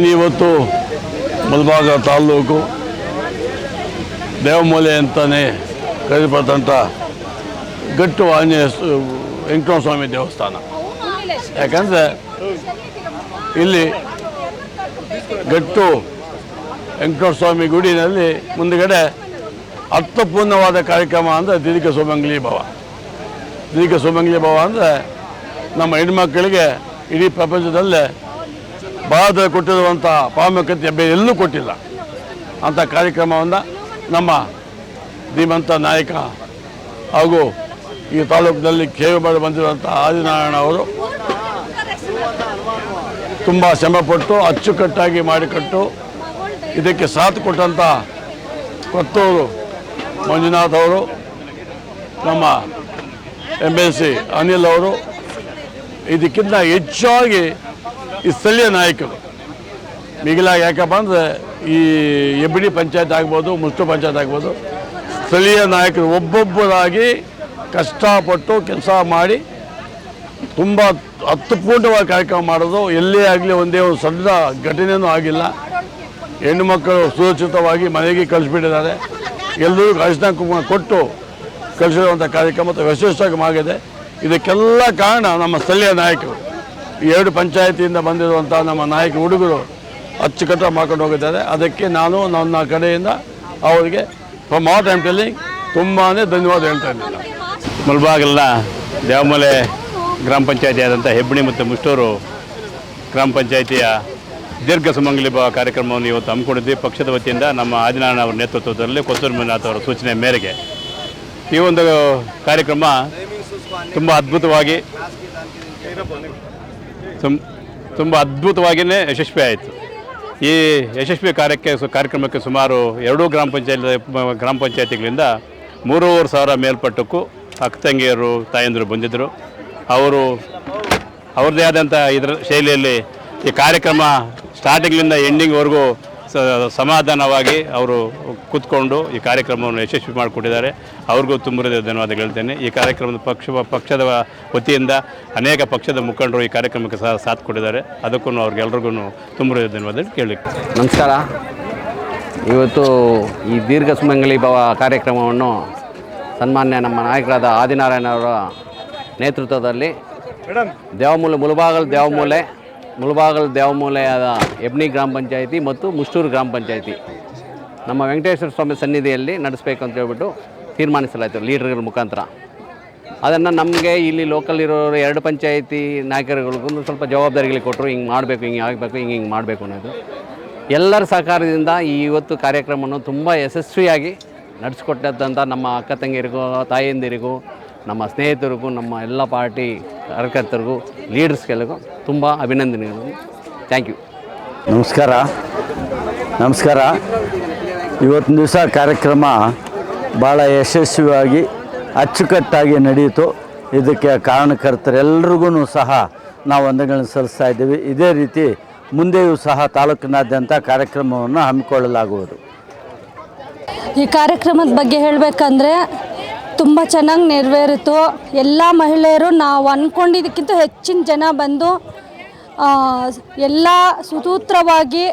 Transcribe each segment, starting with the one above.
ಏನು ಇವತ್ತು? ಮುಲ್ಬಾಗ ತಾಲ್ಲೂಕು. ದೇವಮೂಲೆ ಅಂತಲೇ ಕರೀಪಟ್ಟಂಥ ಗಟ್ಟು ಆಂಜನೇಯ ವೆಂಕಟೇಶ್ವರ ಸ್ವಾಮಿ ದೇವಸ್ಥಾನ. ಯಾಕಂದರೆ ಇಲ್ಲಿ ಗಟ್ಟು ವೆಂಕಟೇಶ್ವರ ಸ್ವಾಮಿ ಗುಡಿನಲ್ಲಿ ಮುಂದುಗಡೆ ಅರ್ಥಪೂರ್ಣವಾದ ಕಾರ್ಯಕ್ರಮ ಅಂದರೆ ದೀರ್ಘ ಸುಮಂಗ್ಲಿ ಭವ. ದೀರ್ಘ ಸುಮಂಗ್ಲಿ ಭವ ಅಂದರೆ ನಮ್ಮ ಹೆಣ್ಮಕ್ಕಳಿಗೆ ಇಡೀ ಪ್ರಪಂಚದಲ್ಲೇ ಭಾರತ ಕೊಟ್ಟಿರುವಂಥ ಪ್ರಾಮುಖ್ಯತೆ ಬೇರೆ ಎಲ್ಲೂ ಕೊಟ್ಟಿಲ್ಲ. ಅಂಥ ಕಾರ್ಯಕ್ರಮವನ್ನು ನಮ್ಮ ಧೀಮಂತ ನಾಯಕ ಹಾಗೂ ಈ ತಾಲೂಕಿನಲ್ಲಿ ಸೇವೆ ಮಾಡಿ ಬಂದಿರುವಂಥ ಆದಿನಾರಾಯಣ ಅವರು ತುಂಬ ಶ್ರಮಪಟ್ಟು ಅಚ್ಚುಕಟ್ಟಾಗಿ ಮಾಡಿಕೊಟ್ಟು ಇದಕ್ಕೆ ಸಾಥ್ ಕೊಟ್ಟಂಥ ಕೊತ್ತೂರು ಮಂಜುನಾಥ್ ಅವರು, ನಮ್ಮ ಎಂ ಎಲ್ ಸಿ ಅನಿಲ್ ಅವರು, ಇದಕ್ಕಿಂತ ಹೆಚ್ಚಾಗಿ ಈ ಸ್ಥಳೀಯ ನಾಯಕರು. ಮಿಗಿಲಾಗಿ ಯಾಕಪ್ಪ ಅಂದರೆ ಈ ಎಬಿಡಿ ಪಂಚಾಯತ್ ಆಗ್ಬೋದು ಮುಸ್ಟು ಪಂಚಾಯತ್ ಆಗ್ಬೋದು, ಸ್ಥಳೀಯ ನಾಯಕರು ಒಬ್ಬೊಬ್ಬರಾಗಿ ಕಷ್ಟಪಟ್ಟು ಕೆಲಸ ಮಾಡಿ ತುಂಬ ಅರ್ಥಪೂರ್ಣವಾಗಿ ಕಾರ್ಯಕ್ರಮ ಮಾಡೋದು ಎಲ್ಲೇ ಆಗಲಿ ಒಂದೇ ಒಂದು ಸಣ್ಣ ಘಟನೆಯೂ ಆಗಿಲ್ಲ. ಹೆಣ್ಣು ಮಕ್ಕಳು ಸುರಕ್ಷಿತವಾಗಿ ಮನೆಗೆ ಕಳಿಸ್ಬಿಟ್ಟಿದ್ದಾರೆ. ಎಲ್ಲರೂ ಅರಿಶಿನ ಕುಂಕುಮ ಕೊಟ್ಟು ಕಳಿಸಿರುವಂಥ ಕಾರ್ಯಕ್ರಮ ಯಶಸ್ವಿಯಾಗಿ ಆಗಿದೆ ಇದಕ್ಕೆಲ್ಲ ಕಾರಣ ನಮ್ಮ ಸ್ಥಳೀಯ ನಾಯಕರು. ಎರಡು ಪಂಚಾಯತಿಯಿಂದ ಬಂದಿರುವಂಥ ನಮ್ಮ ನಾಯಕ ಹುಡುಗರು ಅಚ್ಚುಕಟ್ಟಾಗಿ ಮಾಡ್ಕೊಂಡು ಹೋಗಿದ್ದಾರೆ. ಅದಕ್ಕೆ ನಾನು ನನ್ನ ಕಡೆಯಿಂದ ಅವರಿಗೆ ಫ್ರಮ್ ಆಲ್ ಟೈಮ್ ಟೆಲ್ಲಿಂಗ್ ತುಂಬಾ ಧನ್ಯವಾದ ಹೇಳ್ತಾ ಇದ್ದೀನಿ. ಮುಲ್ಬಾಗಿಲಿನ ದೇವಮಲೆ ಗ್ರಾಮ ಪಂಚಾಯತಿ ಆದಂಥ ಹೆಬ್ಬಣಿ ಮತ್ತು ಮುಷ್ಟೂರು ಗ್ರಾಮ ಪಂಚಾಯಿತಿಯ ದೀರ್ಘ ಸುಮಂಗಲಿ ಭಾವ ಕಾರ್ಯಕ್ರಮವನ್ನು ಇವತ್ತು ಹಮ್ಮಿಕೊಂಡಿದ್ವಿ. ಪಕ್ಷದ ವತಿಯಿಂದ ನಮ್ಮ ಆದಿನಾರಾಯಣ ಅವರ ನೇತೃತ್ವದಲ್ಲಿ ಕೊತ್ತೂರು ಮಂಜುನಾಥ್ ಅವರ ಸೂಚನೆ ಮೇರೆಗೆ. ಈ ಒಂದು ಕಾರ್ಯಕ್ರಮ ತುಂಬ ಅದ್ಭುತವಾಗಿ ತುಂ ತುಂಬ ಅದ್ಭುತವಾಗಿಯೇ ಯಶಸ್ವಿ ಆಯಿತು. ಈ ಯಶಸ್ವಿ ಕಾರ್ಯಕ್ಕೆ ಕಾರ್ಯಕ್ರಮಕ್ಕೆ ಸುಮಾರು ಎರಡೂ ಗ್ರಾಮ ಪಂಚಾಯತ್, ಗ್ರಾಮ ಪಂಚಾಯತಿಗಳಿಂದ ಮೂರುವರೆ ಸಾವಿರ ಮೇಲ್ಪಟ್ಟಕ್ಕೂ ಅಕ್ಕ ತಂಗಿಯರು ತಾಯಂದಿರು ಬಂದಿದ್ದರು. ಅವರು, ಅವ್ರದ್ದೇ ಆದಂಥ ಇದರ ಶೈಲಿಯಲ್ಲಿ ಈ ಕಾರ್ಯಕ್ರಮ ಸ್ಟಾರ್ಟಿಂಗ್ಲಿಂದ ಎಂಡಿಂಗ್ವರೆಗೂ ಸಮಾಧಾನವಾಗಿ ಅವರು ಕೂತ್ಕೊಂಡು ಈ ಕಾರ್ಯಕ್ರಮವನ್ನು ಯಶಸ್ವಿ ಮಾಡಿಕೊಟ್ಟಿದ್ದಾರೆ. ಅವ್ರಿಗೂ ತುಂಬ ಧನ್ಯವಾದಗಳು ಹೇಳ್ತೇನೆ. ಈ ಕಾರ್ಯಕ್ರಮದ ಪಕ್ಷ ಪಕ್ಷದ ವತಿಯಿಂದ ಅನೇಕ ಪಕ್ಷದ ಮುಖಂಡರು ಈ ಕಾರ್ಯಕ್ರಮಕ್ಕೆ ಸಹ ಸಾಥ್ ಕೊಟ್ಟಿದ್ದಾರೆ. ಅದಕ್ಕೂ ಅವ್ರಿಗೆಲ್ರಿಗೂ ತುಂಬ ಧನ್ಯವಾದ ಕೇಳಿ ನಮಸ್ಕಾರ. ಇವತ್ತು ಈ ದೀರ್ಘ ಸುಮಂಗಲಿ ಭವ ಕಾರ್ಯಕ್ರಮವನ್ನು ಸನ್ಮಾನ್ಯ ನಮ್ಮ ನಾಯಕರಾದ ಆದಿನಾರಾಯಣ ಅವರ ನೇತೃತ್ವದಲ್ಲಿ ದೇವಮೂಲೆ ಮುಳಬಾಗಲ್ ದೇವಮೂಲೆ ಮುಳಬಾಗಲ್ ದೇವಮೂಲೆಯಾದ ಎಬ್ನಿ ಗ್ರಾಮ ಪಂಚಾಯಿತಿ ಮತ್ತು ಮುಷ್ಟೂರು ಗ್ರಾಮ ಪಂಚಾಯಿತಿ. ನಮ್ಮ ವೆಂಕಟೇಶ್ವರ ಸ್ವಾಮಿ ಸನ್ನಿಧಿಯಲ್ಲಿ ನಡೆಸಬೇಕು ಅಂತ ಹೇಳ್ಬಿಟ್ಟು ತೀರ್ಮಾನಿಸಲಾಯಿತು ಲೀಡರ್ಗಳ ಮುಖಾಂತರ. ಅದನ್ನು ನಮಗೆ ಇಲ್ಲಿ ಲೋಕಲ್ ಇರೋರು ಎರಡು ಪಂಚಾಯಿತಿ ನಾಯಕರುಗಳಿಗೂ ಸ್ವಲ್ಪ ಜವಾಬ್ದಾರಿಗಳಿಗೆ ಕೊಟ್ಟರು, ಹಿಂಗೆ ಮಾಡಬೇಕು, ಹಿಂಗೆ ಆಗಬೇಕು, ಹಿಂಗೆ ಹಿಂಗೆ ಮಾಡಬೇಕು ಅನ್ನೋದು. ಎಲ್ಲರ ಸಹಕಾರದಿಂದ ಈ ಇವತ್ತು ಕಾರ್ಯಕ್ರಮವನ್ನು ತುಂಬ ಯಶಸ್ವಿಯಾಗಿ ನಡೆಸ್ಕೊಟ್ಟಂಥ ನಮ್ಮ ಅಕ್ಕ ತಂಗಿಯರಿಗೂ ತಾಯಂದಿರಿಗೂ ನಮ್ಮ ಸ್ನೇಹಿತರಿಗೂ ನಮ್ಮ ಎಲ್ಲ ಪಾರ್ಟಿ ಕಾರ್ಯಕರ್ತರಿಗೂ ಲೀಡರ್ಸ್ಗೆಲ್ಲರಿಗೂ ತುಂಬ ಅಭಿನಂದನೆಗಳು. Thank you. ನಮಸ್ಕಾರ. ನಮಸ್ಕಾರ. ಇವತ್ತಿನ ದಿವಸ ಕಾರ್ಯಕ್ರಮ ಭಾಳ ಯಶಸ್ವಿಯಾಗಿ ಅಚ್ಚುಕಟ್ಟಾಗಿ ನಡೆಯಿತು. ಇದಕ್ಕೆ ಕಾರಣಕರ್ತರೆಲ್ಲರಿಗೂ ಸಹ ನಾವು ವಂದನೆಗಳನ್ನು ಸಲ್ಲಿಸ್ತಾ ಇದ್ದೀವಿ. ಇದೇ ರೀತಿ ಮುಂದೆಯೂ ಸಹ ತಾಲೂಕಿನಾದ್ಯಂತ ಕಾರ್ಯಕ್ರಮವನ್ನು ಹಮ್ಮಿಕೊಳ್ಳಲಾಗುವುದು. ಈ ಕಾರ್ಯಕ್ರಮದ ಬಗ್ಗೆ ಹೇಳಬೇಕಂದ್ರೆ ತುಂಬ ಚೆನ್ನಾಗಿ ನೆರವೇರಿತು. ಎಲ್ಲ ಮಹಿಳೆಯರು ನಾವು ಅಂದ್ಕೊಂಡಿದ್ದಕ್ಕಿಂತ ಹೆಚ್ಚಿನ ಜನ ಬಂದು ಎಲ್ಲ ಸುಸೂತ್ರವಾಗಿ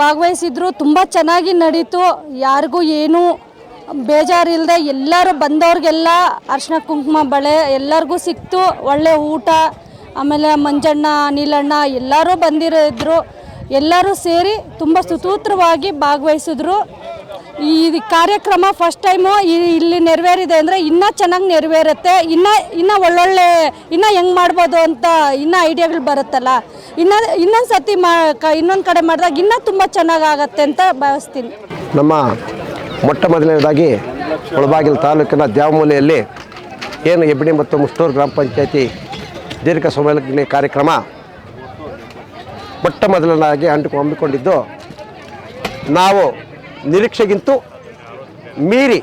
ಭಾಗವಹಿಸಿದ್ರು. ತುಂಬ ಚೆನ್ನಾಗಿ ನಡೀತು. ಯಾರಿಗೂ ಏನೂ ಬೇಜಾರಿಲ್ಲದೆ ಎಲ್ಲರೂ ಬಂದವ್ರಿಗೆಲ್ಲ ಅರ್ಶಿನ ಕುಂಕುಮ, ಬಳೆ ಎಲ್ಲರಿಗೂ ಸಿಕ್ತು. ಒಳ್ಳೆ ಊಟ, ಆಮೇಲೆ ಮಂಜಣ್ಣ, ನೀಲಣ್ಣ ಎಲ್ಲರೂ ಬಂದಿರಿದ್ರು. ಎಲ್ಲರೂ ಸೇರಿ ತುಂಬ ಸುಸೂತ್ರವಾಗಿ ಭಾಗವಹಿಸಿದ್ರು. ಈ ಕಾರ್ಯಕ್ರಮ ಫಸ್ಟ್ ಟೈಮು ಇಲ್ಲಿ ನೆರವೇರಿದೆ ಅಂದರೆ ಇನ್ನೂ ಚೆನ್ನಾಗಿ ನೆರವೇರುತ್ತೆ. ಇನ್ನೂ ಇನ್ನೂ ಒಳ್ಳೊಳ್ಳೆ, ಇನ್ನೂ ಹೆಂಗೆ ಮಾಡ್ಬೋದು ಅಂತ ಇನ್ನೂ ಐಡಿಯಾಗಳು ಬರುತ್ತಲ್ಲ. ಇನ್ನೂ ಇನ್ನೊಂದು ಸತಿ ಮಾ, ಕ, ಇನ್ನೊಂದು ಕಡೆ ಮಾಡಿದಾಗ ಇನ್ನೂ ತುಂಬ ಚೆನ್ನಾಗಾಗತ್ತೆ ಅಂತ ಭಾವಿಸ್ತೀನಿ. ನಮ್ಮ ಮೊಟ್ಟ ಮೊದಲನೇದಾಗಿ ಮುಳಬಾಗಿಲು ತಾಲೂಕಿನ ದ್ಯಾವಮೂಲೆಯಲ್ಲಿ ಏನು ಹೆಬ್ಬಿಣಿ ಮತ್ತು ಮುಷ್ಟೂರು ಗ್ರಾಮ ಪಂಚಾಯತಿ ದೀರ್ಘ ಸಮಯ ಕಾರ್ಯಕ್ರಮ ಮೊಟ್ಟ ಮೊದಲನೇದಾಗಿ ಹಮ್ಮಿಕೊಂಡಿದ್ದು ನಾವು ನಿರೀಕ್ಷೆಗಿಂತೂ ಮೀರಿ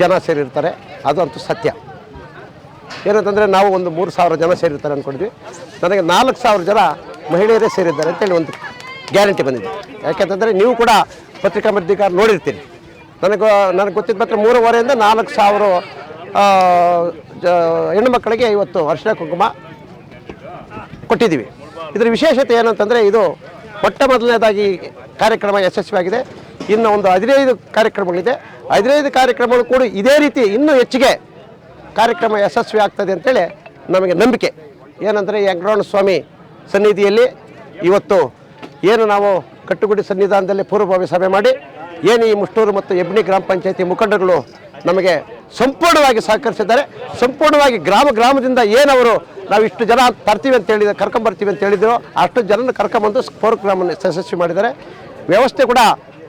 ಜನ ಸೇರಿರ್ತಾರೆ. ಅದಂತೂ ಸತ್ಯ. ಏನಂತಂದರೆ ನಾವು ಒಂದು ಮೂರು ಸಾವಿರ ಜನ ಸೇರಿರ್ತಾರೆ ಅಂದ್ಕೊಂಡಿದ್ವಿ ನನಗೆ ನಾಲ್ಕು ಸಾವಿರ ಜನ ಮಹಿಳೆಯರೇ ಸೇರಿದ್ದಾರೆ ಅಂತೇಳಿ ಒಂದು ಗ್ಯಾರಂಟಿ ಬಂದಿದೆ. ಯಾಕೆಂತಂದರೆ ನೀವು ಕೂಡ ಪತ್ರಿಕಾ ಮಧ್ಯಕಾರ ನೋಡಿರ್ತೀರಿ. ನನಗೆ ನನಗೆ ಗೊತ್ತಿದ್ದ ಮಾತ್ರ ಮೂರುವರೆಯಿಂದ ನಾಲ್ಕು ಸಾವಿರ ಜ, ಹೆಣ್ಣು ಮಕ್ಕಳಿಗೆ ಇವತ್ತು ವರ್ಷದ ಕುಂಕುಮ ಕೊಟ್ಟಿದ್ದೀವಿ. ಇದರ ವಿಶೇಷತೆ ಏನಂತಂದರೆ ಇದು ಮೊಟ್ಟ ಮೊದಲನೇದಾಗಿ ಕಾರ್ಯಕ್ರಮ ಯಶಸ್ವಿಯಾಗಿದೆ. ಇನ್ನು ಒಂದು ಹದಿನೈದು ಕಾರ್ಯಕ್ರಮಗಳಿದೆ. ಹದಿನೈದು ಕಾರ್ಯಕ್ರಮಗಳು ಕೂಡ ಇದೇ ರೀತಿ ಇನ್ನೂ ಹೆಚ್ಚಿಗೆ ಕಾರ್ಯಕ್ರಮ ಯಶಸ್ವಿ ಆಗ್ತದೆ ಅಂತೇಳಿ ನಮಗೆ ನಂಬಿಕೆ. ಏನಂದರೆ ವೆಂಕಟರಮಣ ಸ್ವಾಮಿ ಸನ್ನಿಧಿಯಲ್ಲಿ ಇವತ್ತು ಏನು ನಾವು ಕಟ್ಟುಗುಡಿ ಸನ್ನಿಧಾನದಲ್ಲಿ ಪೂರ್ವಭಾವಿ ಸಭೆ ಮಾಡಿ, ಏನು ಈ ಮುಷ್ಟೂರು ಮತ್ತು ಎಬ್ನಿ ಗ್ರಾಮ ಪಂಚಾಯತಿ ಮುಖಂಡರುಗಳು ನಮಗೆ ಸಂಪೂರ್ಣವಾಗಿ ಸಹಕರಿಸಿದ್ದಾರೆ. ಸಂಪೂರ್ಣವಾಗಿ ಗ್ರಾಮ ಗ್ರಾಮದಿಂದ ಏನವರು ನಾವು ಇಷ್ಟು ಜನ ತರ್ತೀವಿ ಅಂತ ಹೇಳಿದ್ರೆ, ಕರ್ಕೊಂಬರ್ತೀವಿ ಅಂತ ಹೇಳಿದ್ರು, ಅಷ್ಟು ಜನನ ಕರ್ಕೊಂಬಂದು ಪ್ರೋಗ್ರಾಮನ್ನು ಯಶಸ್ವಿ ಮಾಡಿದ್ದಾರೆ. ವ್ಯವಸ್ಥೆ ಕೂಡ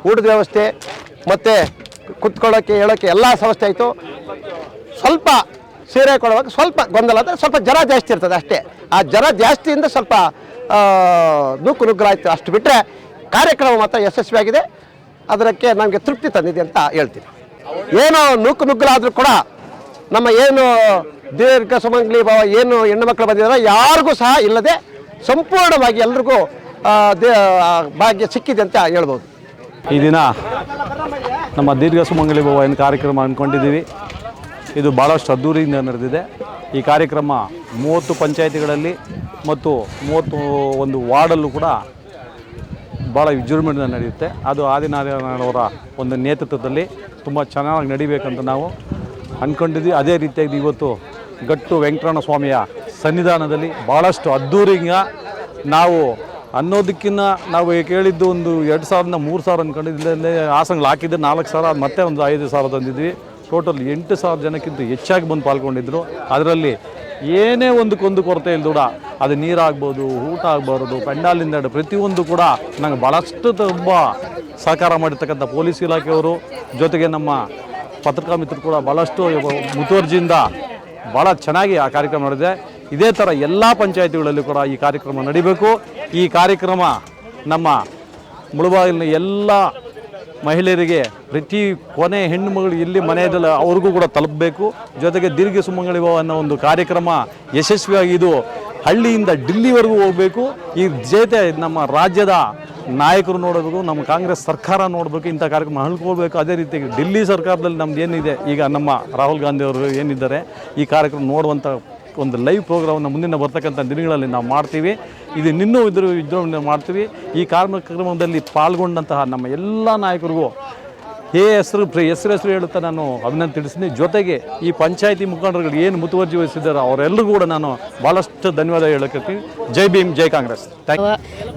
ಊಟದ ವ್ಯವಸ್ಥೆ, ಮತ್ತು ಕುತ್ಕೊಳ್ಳೋಕ್ಕೆ ಹೇಳೋಕ್ಕೆ ಎಲ್ಲ ಸಮಸ್ಯೆ ಆಯಿತು. ಸ್ವಲ್ಪ ಸೀರೆ ಕೊಡುವಾಗ ಸ್ವಲ್ಪ ಗೊಂದಲ ಅಂದರೆ ಸ್ವಲ್ಪ ಜರ ಜಾಸ್ತಿ ಇರ್ತದೆ ಅಷ್ಟೇ. ಆ ಜರ ಜಾಸ್ತಿಯಿಂದ ಸ್ವಲ್ಪ ನೂಕು ನುಗ್ಗಲ ಆಯಿತು ಅಷ್ಟು ಬಿಟ್ಟರೆ ಕಾರ್ಯಕ್ರಮ ಮಾತ್ರ ಯಶಸ್ವಿಯಾಗಿದೆ. ಅದಕ್ಕೆ ನಮಗೆ ತೃಪ್ತಿ ತಂದಿದೆ ಅಂತ ಹೇಳ್ತೀನಿ. ಏನೋ ನೂಕು ನುಗ್ಗಲಾದರೂ ಕೂಡ ನಮ್ಮ ಏನು ದೀರ್ಘ ಸುಮಂಗ್ಲಿ ಭಾವ ಏನು ಹೆಣ್ಣು ಮಕ್ಕಳು ಬಂದಿದ್ದಾರೆ ಯಾರಿಗೂ ಸಹ ಇಲ್ಲದೆ ಸಂಪೂರ್ಣವಾಗಿ ಎಲ್ರಿಗೂ ಭಾಗ್ಯ ಸಿಕ್ಕಿದೆ ಅಂತ ಹೇಳ್ಬೋದು. ಈ ದಿನ ನಮ್ಮ ದೀರ್ಘ ಸುಮಂಗಲಿ ಭವ ಏನು ಕಾರ್ಯಕ್ರಮ ಅಂದ್ಕೊಂಡಿದ್ದೀವಿ. ಇದು ಭಾಳಷ್ಟು ಅದ್ಧೂರಿಯಿಂದ ನಡೆದಿದೆ. ಈ ಕಾರ್ಯಕ್ರಮ ಮೂವತ್ತು ಪಂಚಾಯಿತಿಗಳಲ್ಲಿ ಮತ್ತು ಮೂವತ್ತು ಒಂದು ವಾರ್ಡಲ್ಲೂ ಕೂಡ ಭಾಳ ವಿಜೃಂಭಣೆಯಿಂದ ನಡೆಯುತ್ತೆ. ಅದು ಆದಿನಾರಾಯಣವರ ಒಂದು ನೇತೃತ್ವದಲ್ಲಿ ತುಂಬ ಚೆನ್ನಾಗಿ ನಡಿಬೇಕಂತ ನಾವು ಅಂದ್ಕೊಂಡಿದ್ದೀವಿ ಅದೇ ರೀತಿಯಾಗಿ ಇವತ್ತು ಗಟ್ಟು ವೆಂಕಟರಣ ಸ್ವಾಮಿಯ ಸನ್ನಿಧಾನದಲ್ಲಿ ಭಾಳಷ್ಟು ಅದ್ದೂರಿಯಿಂದ ನಾವು ಅನ್ನೋದಕ್ಕಿಂತ ನಾವು ಕೇಳಿದ್ದು ಒಂದು ಎರಡು ಸಾವಿರದಿಂದ ಮೂರು ಸಾವಿರ ಅಂದ್ಕೊಂಡಿದ್ದೇ ಆಸನಗಳು ಹಾಕಿದ್ದು, ನಾಲ್ಕು ಸಾವಿರ ಮತ್ತೆ ಒಂದು ಐದು ಸಾವಿರ ತಂದಿದ್ವಿ. ಟೋಟಲ್ ಎಂಟು ಸಾವಿರ ಜನಕ್ಕಿಂತ ಹೆಚ್ಚಾಗಿ ಬಂದು ಪಾಲ್ಗೊಂಡಿದ್ರು. ಅದರಲ್ಲಿ ಏನೇ ಒಂದಕ್ಕೊಂದು ಕೊರತೆ ಇಲ್ಲದೂಡ ಅದು ನೀರಾಗ್ಬೋದು, ಊಟ ಆಗಬಾರ್ದು ಪೆಂಡಾಲಿಂದ ಪ್ರತಿಯೊಂದು ಕೂಡ ನಂಗೆ ಭಾಳಷ್ಟು ತುಂಬ ಸಹಕಾರ ಮಾಡಿರ್ತಕ್ಕಂಥ ಪೊಲೀಸ್ ಇಲಾಖೆಯವರು, ಜೊತೆಗೆ ನಮ್ಮ ಪತ್ರಿಕಾ ಮಿತ್ರರು ಕೂಡ ಭಾಳಷ್ಟು ಮುತುವರ್ಜಿಯಿಂದ ಭಾಳ ಚೆನ್ನಾಗಿ ಆ ಕಾರ್ಯಕ್ರಮ ನಡೆದಿದೆ. ಇದೇ ಥರ ಎಲ್ಲ ಪಂಚಾಯತಿಗಳಲ್ಲಿ ಕೂಡ ಈ ಕಾರ್ಯಕ್ರಮ ನಡಿಬೇಕು. ಈ ಕಾರ್ಯಕ್ರಮ ನಮ್ಮ ಮುಳುಬಾಗಿಲಿನ ಎಲ್ಲ ಮಹಿಳೆಯರಿಗೆ ಪ್ರತಿ ಕೊನೆ ಹೆಣ್ಣು ಮಗಳು ಎಲ್ಲಿ ಮನೆಯಲ್ಲಿ ಅವ್ರಿಗೂ ಕೂಡ ತಲುಪಬೇಕು. ಜೊತೆಗೆ ದೀರ್ಘ ಸುಮಂಗಳಿ ಭವ ಅನ್ನೋ ಒಂದು ಕಾರ್ಯಕ್ರಮ ಯಶಸ್ವಿಯಾಗಿ ಇದು ಹಳ್ಳಿಯಿಂದ ಡಿಲ್ಲಿವರೆಗೂ ಹೋಗಬೇಕು. ಈ ಜೊತೆ ನಮ್ಮ ರಾಜ್ಯದ ನಾಯಕರು ನೋಡಬೇಕು, ನಮ್ಮ ಕಾಂಗ್ರೆಸ್ ಸರ್ಕಾರ ನೋಡಬೇಕು, ಇಂಥ ಕಾರ್ಯಕ್ರಮ ಹಳ್ಕೊಳ್ಬೇಕು ಅದೇ ರೀತಿ ಡೆಲ್ಲಿ ಸರ್ಕಾರದಲ್ಲಿ ನಮ್ದು ಏನಿದೆ, ಈಗ ನಮ್ಮ ರಾಹುಲ್ ಗಾಂಧಿ ಅವರು ಏನಿದ್ದಾರೆ, ಈ ಕಾರ್ಯಕ್ರಮ ನೋಡುವಂಥ ಒಂದು ಲೈವ್ ಪ್ರೋಗ್ರಾಮನ್ನು ಮುಂದಿನ ಬರ್ತಕ್ಕಂಥ ದಿನಗಳಲ್ಲಿ ನಾವು ಮಾಡ್ತೀವಿ. ಇದು ಇನ್ನೂ ಇದ್ರ ವಿಜೃಂಭಣೆ ಮಾಡ್ತೀವಿ. ಈ ಕಾರ್ಯಕ್ರಮದಲ್ಲಿ ಪಾಲ್ಗೊಂಡಂತಹ ನಮ್ಮ ಎಲ್ಲ ನಾಯಕರಿಗೂ ಹೇ ಹೆಸರು ಹೆಸರು ಹೆಸರು ಹೇಳುತ್ತಾ ನಾನು ಅಭಿನಂದನೆ ತಿಳಿಸ್ತೀನಿ ಜೊತೆಗೆ ಈ ಪಂಚಾಯಿತಿ ಮುಖಂಡರುಗಳು ಏನು ಮುತುವರ್ಜಿ ವಹಿಸಿದ್ದಾರೋ ಅವರೆಲ್ಲರಿಗೂ ಕೂಡ ನಾನು ಭಾಳಷ್ಟು ಧನ್ಯವಾದ ಹೇಳಕ್ಕೆ ಜೈ ಭೀಮ್, ಜೈ ಕಾಂಗ್ರೆಸ್.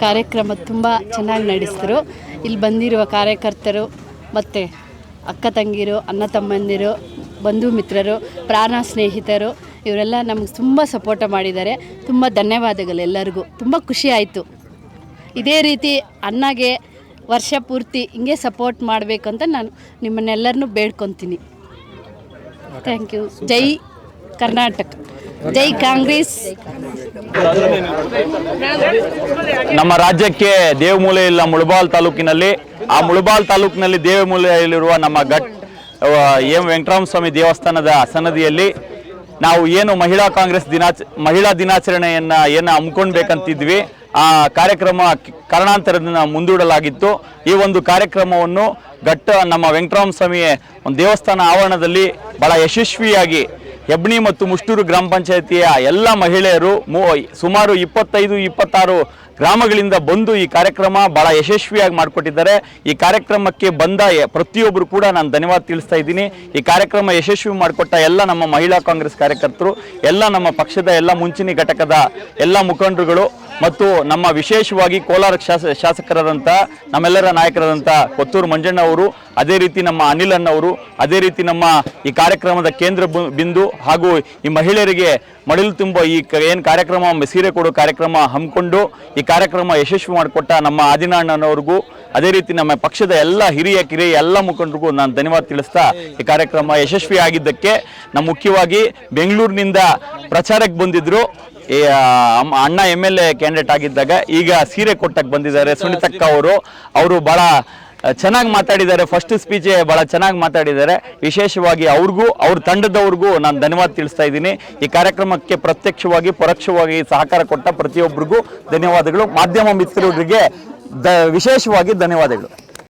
ಕಾರ್ಯಕ್ರಮ ತುಂಬ ಚೆನ್ನಾಗಿ ನಡೆಸಿದರು. ಇಲ್ಲಿ ಬಂದಿರುವ ಕಾರ್ಯಕರ್ತರು ಮತ್ತು ಅಕ್ಕ ತಂಗಿರು, ಅಣ್ಣ ತಮ್ಮಂದಿರು, ಬಂಧು ಮಿತ್ರರು, ಪ್ರಾಣ ಸ್ನೇಹಿತರು ಇವರೆಲ್ಲ ನಮಗೆ ತುಂಬ ಸಪೋರ್ಟ ಮಾಡಿದ್ದಾರೆ. ತುಂಬ ಧನ್ಯವಾದಗಳು ಎಲ್ಲರಿಗೂ. ತುಂಬ ಖುಷಿ ಆಯಿತು. ಇದೇ ರೀತಿ ಅನ್ನಗೆ ವರ್ಷ ಪೂರ್ತಿ ಹಿಂಗೆ ಸಪೋರ್ಟ್ ಮಾಡಬೇಕು ಅಂತ ನಾನು ನಿಮ್ಮನ್ನೆಲ್ಲರನ್ನೂ ಬೇಡ್ಕೊತೀನಿ. ಥ್ಯಾಂಕ್ ಯು ಜೈ ಕರ್ನಾಟಕ. ಜೈ ಕಾಂಗ್ರೆಸ್. ನಮ್ಮ ರಾಜ್ಯಕ್ಕೆ ದೇವಮೂಲೆ ಇಲ್ಲ ಮುಳಬಾಲ್ ತಾಲೂಕಿನಲ್ಲಿ. ಆ ಮುಳಬಾಲ್ ತಾಲೂಕಿನಲ್ಲಿ ದೇವಮೂಲೆಯಲ್ಲಿರುವ ನಮ್ಮ ಘಟ್ ಎಂ ವೆಂಕಟರಾಮ ಸ್ವಾಮಿ ದೇವಸ್ಥಾನದ ಸನ್ನದಿಯಲ್ಲಿ ನಾವು ಏನು ಮಹಿಳಾ ಕಾಂಗ್ರೆಸ್ ದಿನಾಚ ಮಹಿಳಾ ದಿನಾಚರಣೆಯನ್ನು ಏನು ಹಮ್ಮಿಕೊಳ್ಬೇಕಂತಿದ್ವಿ ಆ ಕಾರ್ಯಕ್ರಮ ಕಾರಣಾಂತರದಿಂದ ಮುಂದೂಡಲಾಗಿತ್ತು. ಈ ಒಂದು ಕಾರ್ಯಕ್ರಮವನ್ನು ಘಟ್ಟ ನಮ್ಮ ವೆಂಕಟರಾಮ ಸ್ವಾಮಿ ಒಂದು ದೇವಸ್ಥಾನ ಆವರಣದಲ್ಲಿ ಬಹಳ ಯಶಸ್ವಿಯಾಗಿ ಹೆಬ್ಣಿ ಮತ್ತು ಮುಷ್ಟೂರು ಗ್ರಾಮ ಪಂಚಾಯಿತಿಯ ಎಲ್ಲ ಮಹಿಳೆಯರು ಮೂ ಸುಮಾರು ಇಪ್ಪತ್ತೈದು, ಇಪ್ಪತ್ತಾರು ಗ್ರಾಮಗಳಿಂದ ಬಂದು ಈ ಕಾರ್ಯಕ್ರಮ ಬಹಳ ಯಶಸ್ವಿಯಾಗಿ ಮಾಡಿಕೊಟ್ಟಿದ್ದಾರೆ. ಈ ಕಾರ್ಯಕ್ರಮಕ್ಕೆ ಬಂದ ಪ್ರತಿಯೊಬ್ಬರು ಕೂಡ ನಾನು ಧನ್ಯವಾದ ತಿಳಿಸ್ತಾ ಇದ್ದೀನಿ. ಈ ಕಾರ್ಯಕ್ರಮ ಯಶಸ್ವಿ ಮಾಡಿಕೊಟ್ಟ ಎಲ್ಲ ನಮ್ಮ ಮಹಿಳಾ ಕಾಂಗ್ರೆಸ್ ಕಾರ್ಯಕರ್ತರು, ಎಲ್ಲ ನಮ್ಮ ಪಕ್ಷದ ಎಲ್ಲ ಮುಂಚಿನ ಘಟಕದ ಎಲ್ಲ ಮುಖಂಡರುಗಳು ಮತ್ತು ನಮ್ಮ ವಿಶೇಷವಾಗಿ ಕೋಲಾರ ಶಾಸ, ಶಾಸಕರಾದಂಥ ನಮ್ಮೆಲ್ಲರ ನಾಯಕರಾದಂಥ ಕೊತ್ತೂರು ಮಂಜಣ್ಣ ಅವರು, ಅದೇ ರೀತಿ ನಮ್ಮ ಅನಿಲ್ ಅಣ್ಣವರು ಅದೇ ರೀತಿ ನಮ್ಮ ಈ ಕಾರ್ಯಕ್ರಮದ ಕೇಂದ್ರ ಬಿಂದು ಹಾಗೂ ಈ ಮಹಿಳೆಯರಿಗೆ ಮಡಿಲು ತುಂಬ ಈ ಏನು ಕಾರ್ಯಕ್ರಮ ಸೀರೆ ಕೊಡೋ ಕಾರ್ಯಕ್ರಮ ಹಮ್ಮಿಕೊಂಡು ಈ ಕಾರ್ಯಕ್ರಮ ಯಶಸ್ವಿ ಮಾಡಿಕೊಟ್ಟ ನಮ್ಮ ಆದಿನಾಣ್ಣನವ್ರಿಗೂ ಅದೇ ರೀತಿ ನಮ್ಮ ಪಕ್ಷದ ಎಲ್ಲ ಹಿರಿಯ, ಕಿರಿಯ ಎಲ್ಲ ಮುಖಂಡರಿಗೂ ನಾನು ಧನ್ಯವಾದ ತಿಳಿಸ್ತಾ ಈ ಕಾರ್ಯಕ್ರಮ ಯಶಸ್ವಿ ಆಗಿದ್ದಕ್ಕೆ ನಮ್ಮ ಮುಖ್ಯವಾಗಿ ಬೆಂಗಳೂರಿನಿಂದ ಪ್ರಚಾರಕ್ಕೆ ಬಂದಿದ್ರು. ಈ, ಅಮ್ಮ- ಅಣ್ಣ ಎಂ ಎಲ್ ಎ ಕ್ಯಾಂಡಿಡೇಟ್ ಆಗಿದ್ದಾಗ ಈಗ ಸೀರೆ ಕೊಟ್ಟಕ್ಕೆ ಬಂದಿದ್ದಾರೆ. ಸುನಿತಕ್ಕ ಅವರು ಅವರು ಭಾಳ ಚೆನ್ನಾಗಿ ಮಾತಾಡಿದ್ದಾರೆ. ಫಸ್ಟ್ ಸ್ಪೀಚೇ ಭಾಳ ಚೆನ್ನಾಗಿ ಮಾತಾಡಿದ್ದಾರೆ. ವಿಶೇಷವಾಗಿ ಅವ್ರಿಗೂ ಅವ್ರ ತಂಡದವ್ರಿಗೂ ನಾನು ಧನ್ಯವಾದ ತಿಳಿಸ್ತಾ ಇದ್ದೀನಿ. ಈ ಕಾರ್ಯಕ್ರಮಕ್ಕೆ ಪ್ರತ್ಯಕ್ಷವಾಗಿ ಪರೋಕ್ಷವಾಗಿ ಸಹಕಾರ ಕೊಟ್ಟ ಪ್ರತಿಯೊಬ್ಬರಿಗೂ ಧನ್ಯವಾದಗಳು. ಮಾಧ್ಯಮ ಮಿತ್ರರಿಗೆ ದ ವಿಶೇಷವಾಗಿ ಧನ್ಯವಾದಗಳು.